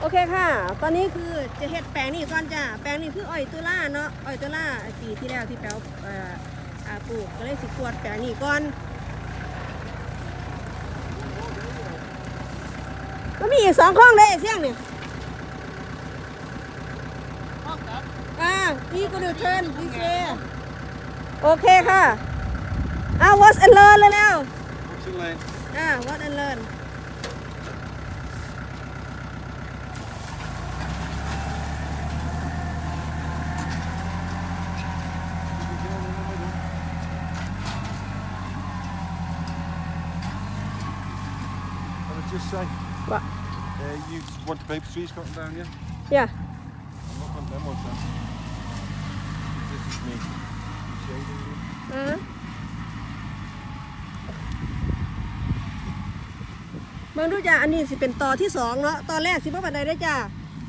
โอเคค่ะ ตอนนี้คือจะเฮ็ดแปลงนี่ก่อนจ้ะแปลงนี่คืออ้อยตุล่าเนาะอ้อยตุล่าปีที่แล้วที่แปลวเอ่ออ่าปลูกก็เลยสิกวดแปลงนี่ก่อนก็มีอีกสองข้องเลยเสี่ยงนี่อ่านี่ก็ดูเชิญดีเจโอเคค่ะอ่า watch and learn เลยแล้ว What's your lane? อ่า watch and learn just say, What? uh, you want the paper trees cutting down, yeah? yeah I'm not wanting them ones then. This is me. Shading you. อ่าเบิ่งดูจ้ะอันนี้สิเป็นตอที่สองเนาะตอนแรกสิบ่ปานใดได้อจ้ะ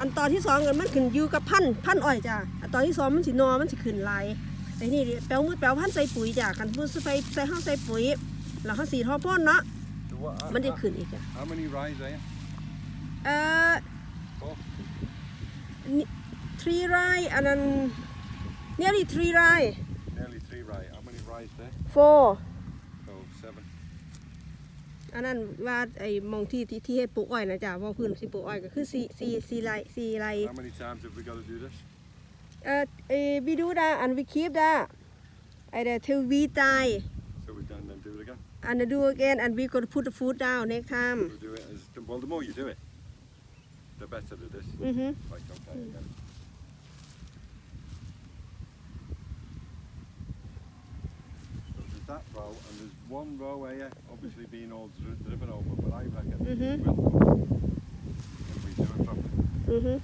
อันตอที่สองกันมันขึ้นอยู่กับพันธุ์พันธุ์อ้อยจ้ะอันตอที่สองมันสินอมันสิขึ้นลายไอ้นี่แปลวมืดแปลวพันธุ์ใส่ปุ๋ยจ้ะกันพูดใส่ใส่ห้าใส่ปุ๋ยแล้วเขาสีทอพ่นเนาะ So what, how, มันจะขึ้นอีกจ้ะ how many rise are you? เอ่อ Four. ทรีไรอันนั้น nearly three ไร Nearly three rise. How many rise there? four Oh, seven. อันนั้นว่าไอ้หมองที่ที่ที่ให้ปลูกอ้อยนะจ๊ะว่าพื้นสิปลูกอ้อยก็คือสี่สี่สี่ไรสี่ไร How many times have we got to do this? เอ่อเออ we do that and we keep that ไอ้เด till we die And do again, and we gotta put the food down next time. We'll do it as, well, the more you do it, the better it is. Mm -hmm. Okay, -hmm. so there's that row, and there's one row here, obviously being all driven over, but I reckon mm -hmm. we'll. Mm -hmm.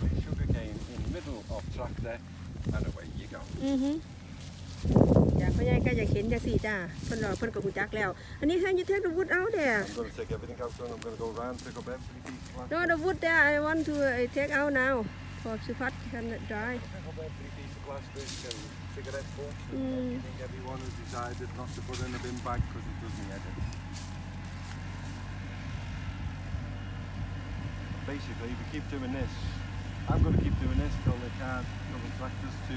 Basically, in the middle of and away you go. Mm -hmm. จ้ะพ่อใหญ่ก็อยากเห็นจังสี่จ้าเพิ่นบอเพิ่นก็ฮู้จักแล้ว อันนี้ให้ you take the wood out there I'm going to take everything out, and I'm going to go around, pick up every piece of plastic. no the wood there I want to uh, take out now for to cut can dry Pick up every piece of plastic and cigarette butts and Mm. everything. Everyone has decided not to put in a bin bag because it doesn't get it. Basically, we keep doing this. I'm going to keep doing this till they can't, till the tractors to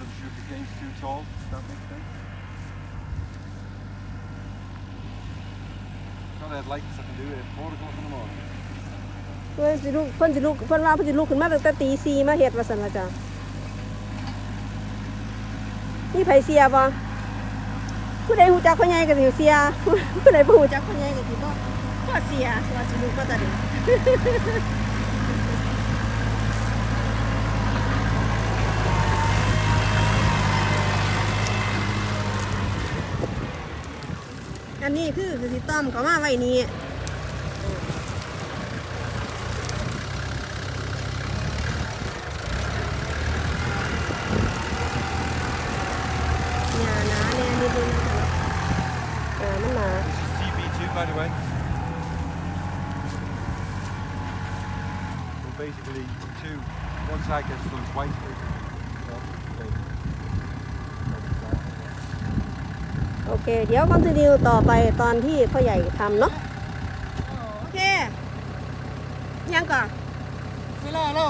till the sugar cane's too tall. Does that make sense? Got headlights, I can do it at 4 o'clock in the morning. เพิ่อนสิลุกเพิ่อนสิลุกเพิ่อนว่าเพิ่อนสิลุกขึ้นมาตั้งแต่ตีสี่มาเฮ็ดวาซั่นละจ้ะนี่ไผเสียบ่ผู้ใดฮู้จักพ่อใหญ่ก็สิเสียผู้ใดบ่ฮู้จักพ่อใหญ่ก็สิบ่บ่เสียว่าสิลุกก็ตาเด้ นนี้คือคือสิต้อมเขามาไว้นี่อย่าหนาเนี่ยนิดนึงนะคะอ่ามันหนา This is CB2 by the way. Well basically two, one side gets done twice basically. So, okay. โอ เค เดี๋ยวคอนติเนียต่อไปตอนที่พ่อใหญ่ทำเนาะโอเค ยังก่อนเวลาเรา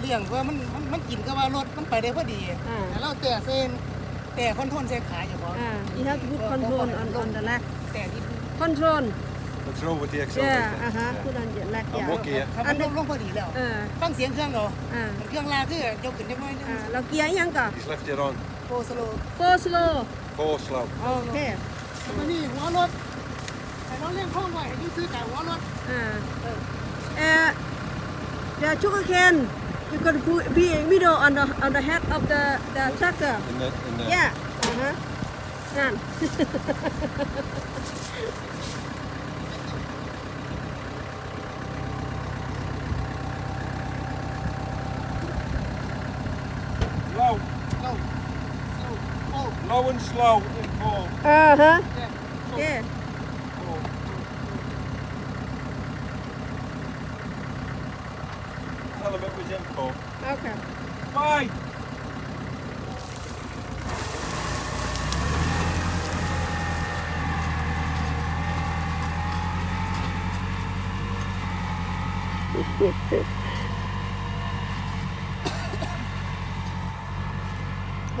เลี้ยงว่ามันมันมันกินก็ว่ารถมันไปได้พอดีอ่า แต่เราแต่เส้นแต่คอนโทรลเส้นขาอยู่บ่อ่า you have to put control on on the leg แต่ที่ control Let's roll with the yeah accelerator. อ่าฮะ put on the leg I'm yeah okay, yeah. ถ้ามันลงลงพอดีแล้วเออฟังเสียงเครื่องเนาะอ่าเครื่องลาคือยกขึ้นจักหน่อยนึงอ่าเราเกียร์ยังก่อน He's left it on. โฟสโล go slow Four slow. โอเคอันนี้หัวรถแต่เราเลี้ยงข้องไว้ให้ยืซื้อแต่หัวรถอ่าเอ่อ the sugar cane you got to put be middle on the on the head of the the tractor In the, in the, yeah อ่าฮ Low and slow. Uh huh. Yeah. yeah. Okay. Bye. Hehehe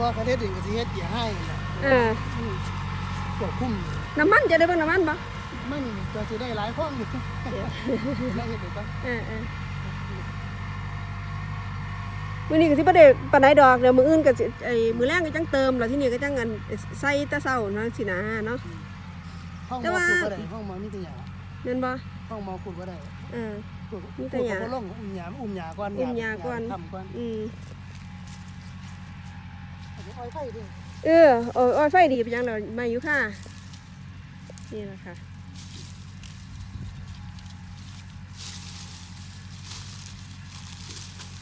ว่าประเทศอื่นก็สิเฮ็ดเกียร์ให้นั่นแหละเออควบคุมน้ำมันจะได้เบิ่งน้ำมันบ่มันก็สิได้หลายข้องอยู่ได้เฮ็ดได้ปะเออเออมื้อนี้ก็สิบ่ได้ปานใดดอกเดี๋ยวมื้ออื่นก็สิไอ้มื้อแรงก็จังเติมแล้วที่นี่ก็จังอันใส่แต่เช้าเนาะสินะเนาะ ห้องแต่หมอว่า ขุดบ่ได้ห้องหมอมีแต่หยาแม่นบ่ห้องหมอขุดบ่ได้เออ ขุดมีแต่หยาขุดก็บ่ลงอุ้มหยาอุ้มหยาก่อนอุ้มหญ้าก่อน ทำก่อนอืมเอาไปอ้อยไฟดิเออโอ้ยโอ้ยไฟดีไปจังแล้วมาอยู่ค่ะ นี่แหละค่ะ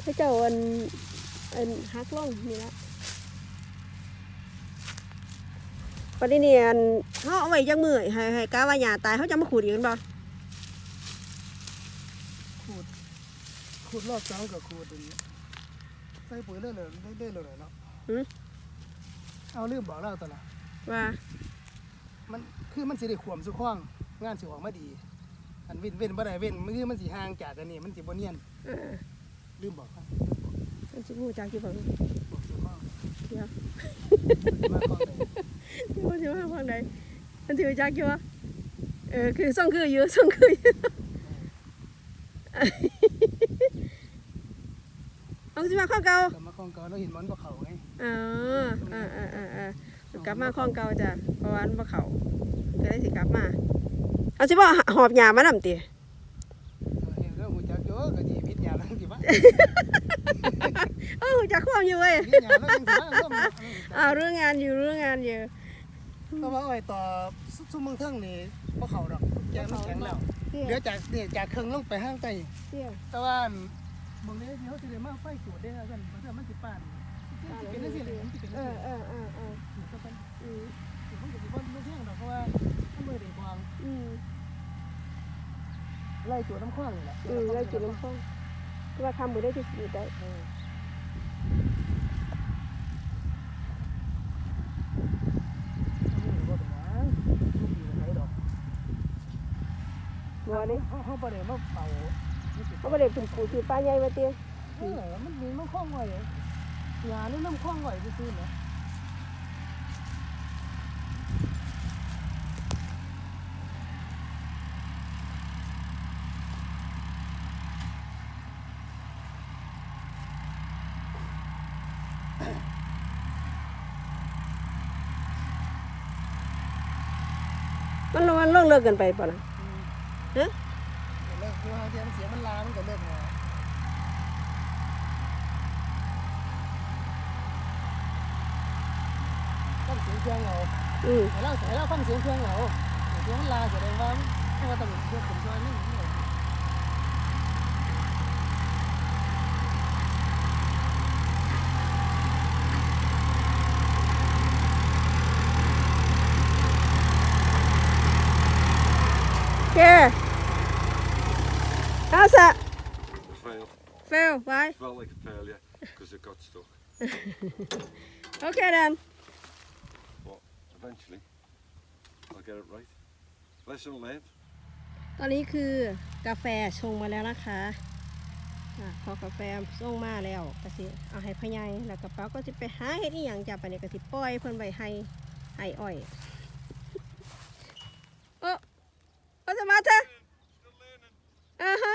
พระเจ้าอันอันฮักล่องนี่ละปันนี้อันเขาเอาไว้จังมือให้ให้กาว่าหยาตายเขาจะมาขูดอีกแม่นบ่ขุดขุดรอบสองกับขุดอันนี้ใส่ปุ๋ยเรื่อยๆเรื่อยๆเลยเนาะหือ เอาลืมบอกเล่าตอนละว่ามันคือมันสิได้ขวมสุขว้างงานสิออกมาดี อันเว้นเว้นบ่ได้เว้นมือมันสิห่างจากกันนี่มันสิบ่เนียนเออลืมบอกครับมันสิพูดจากที่บอกบอกสุขว้างเดี๋ยวมาข้องใดที่พูดสิว่าฟังใดมันถือจากอยู่วะเออคือส่งคืออยู่ส่งคืออยู่เอาสิมาข้อเก่ากลับมาข้องเก่าแล้วเห็นมันบ่เข้าไงเออเออเออเออเออกลับมาข้องเก่าจ้ะเพราะว่ามันบ่เขาก็ได้สิกลับมา เอาสิบ่หอบหยามานำติเห็นเรื่องหูจักเยอะก็สิพิษยาแล้วสิว่าเอ้าจักความอยู่เว้ยพิษยาแล้วจังสิว่าร่วมอ้าวเรื่องงานอยู่เรื่องงานอยู่เพราะว่าอ้อยต่อซุ่มเมืองเทิงนี่บ่เข้าดอกแกมันแข็งแล้วเตี้ยเดี๋ยวจากเนี่ยจากเครื่องลงไปห้างใต้เตี้ยแต่ว่าบางทีเดี๋ยวสิได้มาไฟจูดได้แล้วกันเพราะว่ามันสิปานสิ เป็นจังซี่แหละมันสิเป็นเออเออเออเออก็เป็นอืมมันก็สิบ่รู้เรื่องดอกเพราะว่ามันบ่ได้วางอืมไล่จูดน้ำข้างนี่แหละอืมไล่กินน้ำข้องคือว่าทำมือได้ที่สุดได้เออบ่เป็นหยังบ่มีอะไรดอกบัวนี่เฮาเฮาบ่ได้มาเป่าเขาไม่ได้เป็นปูคือปลาใหญ่มาเตี้ยเออมันมีน้ำข้องไว้ งานนี่น้ำข้องไว้ซื่อๆนะมันมันเลิกเลิกกันไปป่ะล่ะเลิกคือว่าเสียงเสียงมันลามันก็เลิกแล้ว ฟังเสียงเครื่องเอาอืมให้เราให้เราฟังเสียงเครื่องเอาเสียงมันลาแสดงว่าเพราะว่าต้องเสียงผมซอยนึงโอเคเอาซะ Fail. เฟลไป Felt like a failure because it got stuck. โอเคดัน But eventually, I'll get it right. Lesson learned. ตอนนี้คือกาแฟชงมาแล้วนะคะอะพอกาแฟส่งมาแล้วก็สิเอาให้พ่อใหญ่แล้วกระเป๋าก็จะไปหาเฮ็ดอีหยังจับไปเนี่ยก็สิปล่อยเพิ่นไว้ให้ให้อ้อยโอ้ก็จะมาเถอะาฮะ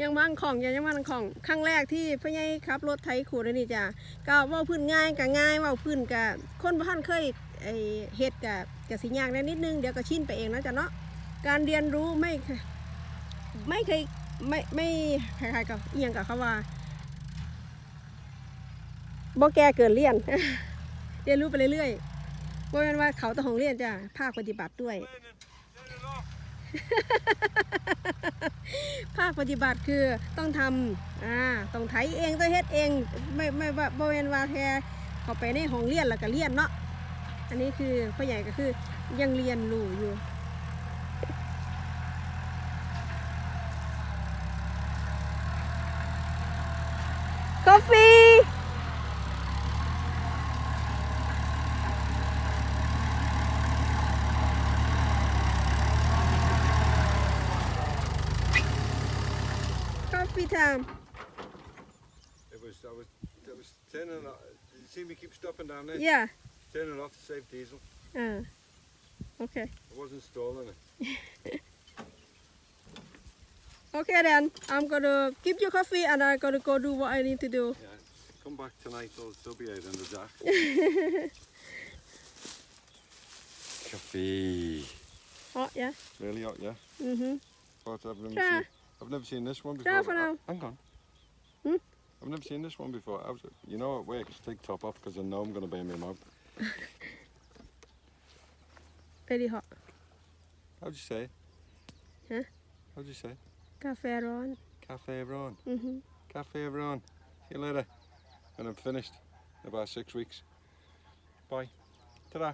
ยังมั่งของยังยังมั่งของ ครั้งแรกที่พ่อใหญ่ขับรถไถขูดอันนี่จ้ะก็เว่าพื้นง่ายก็ง่ายเว่าพื้นก็คนบ่ทันเคยไอเฮ็ดก็ก็สิยากแน่นิดนึงเดี๋ยวก็ชินไปเองนะจ้ะเนาะการเรียนรู้ไม่ไม่เคยไม่ไม่คล้ายๆกับเอียงกับเขาว่าบ่แก่เกินเรียน เรียนรู้ไปเรื่อยๆบ่แม่นว่าเขาต้องของเรียนจ้ะภาคปฏิบัติด้วย ภาคปฏิบัติคือต้องทำอ่าต้องไถเองต้องเฮ็ดเองไม่ไม่ว่าบ่แม่นว่าแค่เข้าไปในห้องเรียนแล้วก็เรียนเนาะอันนี้คือพ่อใหญ่ก็คือยังเรียนรู้อยู่กาแฟ happy, It was, I was, it was turning off. You see me keep stopping down there? Yeah. Turning off to save diesel. Oh. Okay. I wasn't stalling it. okay then, I'm gonna give you coffee and I'm gonna go do what I need to do. Yeah. Come back tonight, I'll still be out in the dark. coffee. Hot, yeah? Really hot, yeah? Mm-hmm. Hot, have them I've never seen this one before. For now. Hang on. Hmm? I've never seen this one before. Was, you know what? Wait, take top off because I know I'm going to be in my mouth. Very hot. How'd you say? Huh? How'd you say? Cafe Ron. Cafe Ron. Mhm. Cafe Ron. See you later. And I'm finished in about six weeks. Bye. Ta-da.